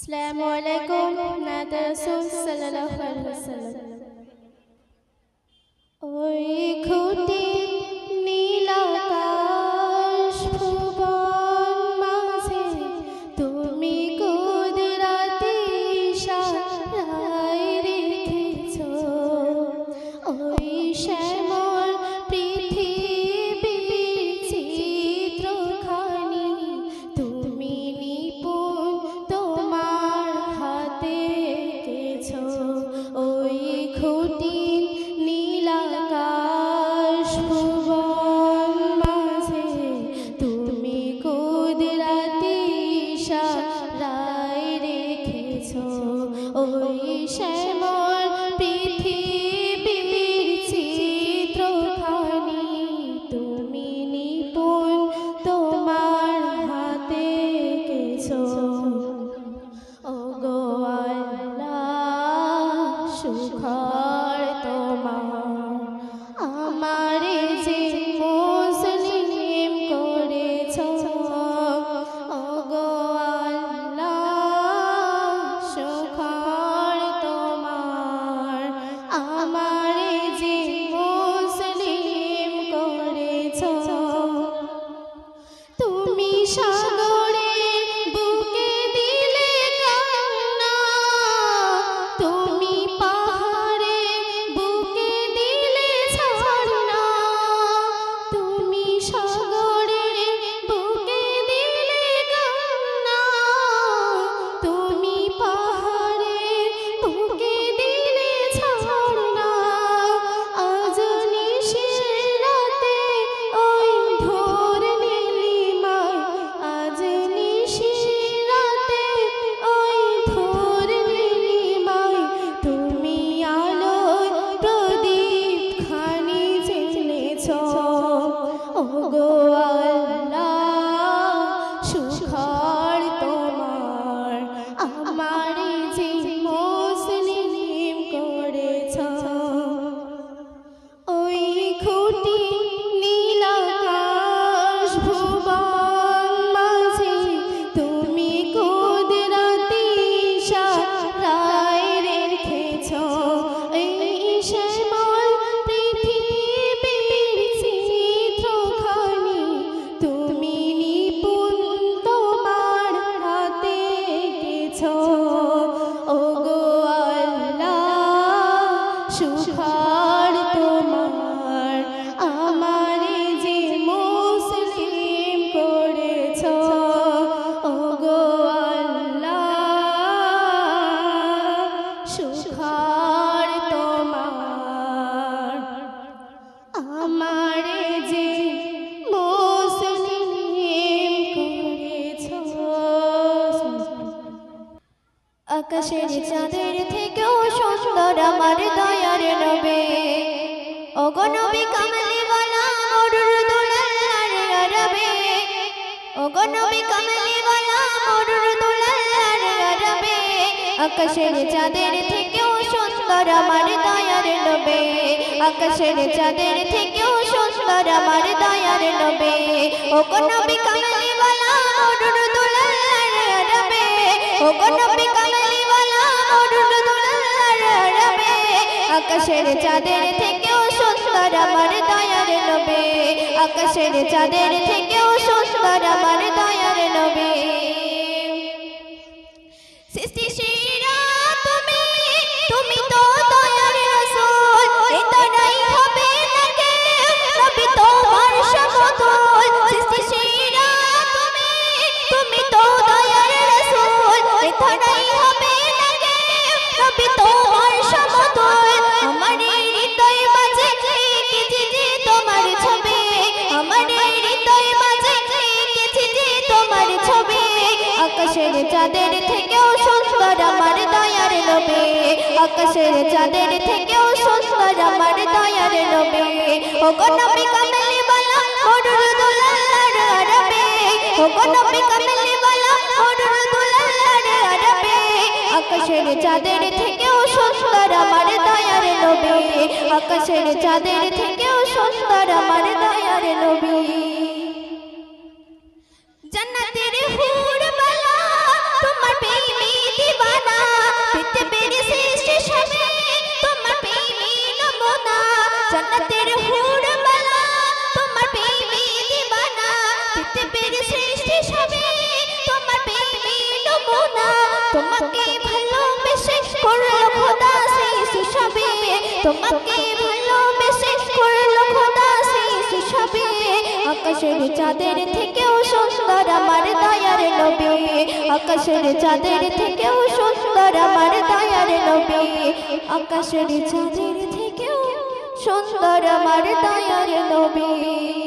আসসালামু আলাইকুম আলাইহি ওয়াসাল্লাম। ওই খুঁটি নীল আকাশ ভুবন মাঝে তুমি কুদরতি ইশারায় রেখেছো। ওই শ্যামল ওই শ্যামল পৃথিবীর চিত্রখানি তুমি নিপুণ তোমার হাতে এঁকেছো ও গো আল্লাহ তুমি সাগরের ও Oh. আকাশের চাঁদের থেকেও সুন্দর আমার দয়ার নবে। ওগো নবী কামলিওয়ালা, মরুর দুলার আরবে। ওগো নবী কামলিওয়ালা, মরুর দুলার আরবে। আকাশের চাঁদের থেকেও সুন্দর আমার দয়ার নবে। আকাশের চাঁদের থেকেও সুন্দর আমার দয়ার নবে। ওগো নবী কামলিওয়ালা, মরুর দুলার আরবে। ওগো নবী আকাশের চাঁদের থেকেও সুন্দর আমার দয়ার নবে। আকাশের চাঁদের থেকেও সুন্দর আমার দয়ার নবে। সৃষ্টি আকাশের চাঁদের থেকেও সুন্দর আমার দয়ার নবে আকাশের চাঁদের থেকেও সুন্দর আমার দয়ার নবে ও নবী কামলি বালা মরুর দুলার আরবে। ও নবী কামলি বালা মরুর দুলার আরবে। আকাশের চাঁদের থেকেও সুন্দর আমার দয়ার নবে আকাশের চাঁদের থেকেও সুন্দর আমার দয়ার নবে জান্নাতের তোমাকে ভালোবেসে করল খোদা শিশু সবে তোমাকে ভালোবেসে করল খোদা শিশু সবে আকাশের চাঁদের থেকেও সুন্দর আমার দয়ার নবী। আকাশের চাঁদের থেকেও সুন্দর আমার দয়ার নবী। আকাশের চাঁদের থেকেও সুন্দর আমার দয়ার নবী।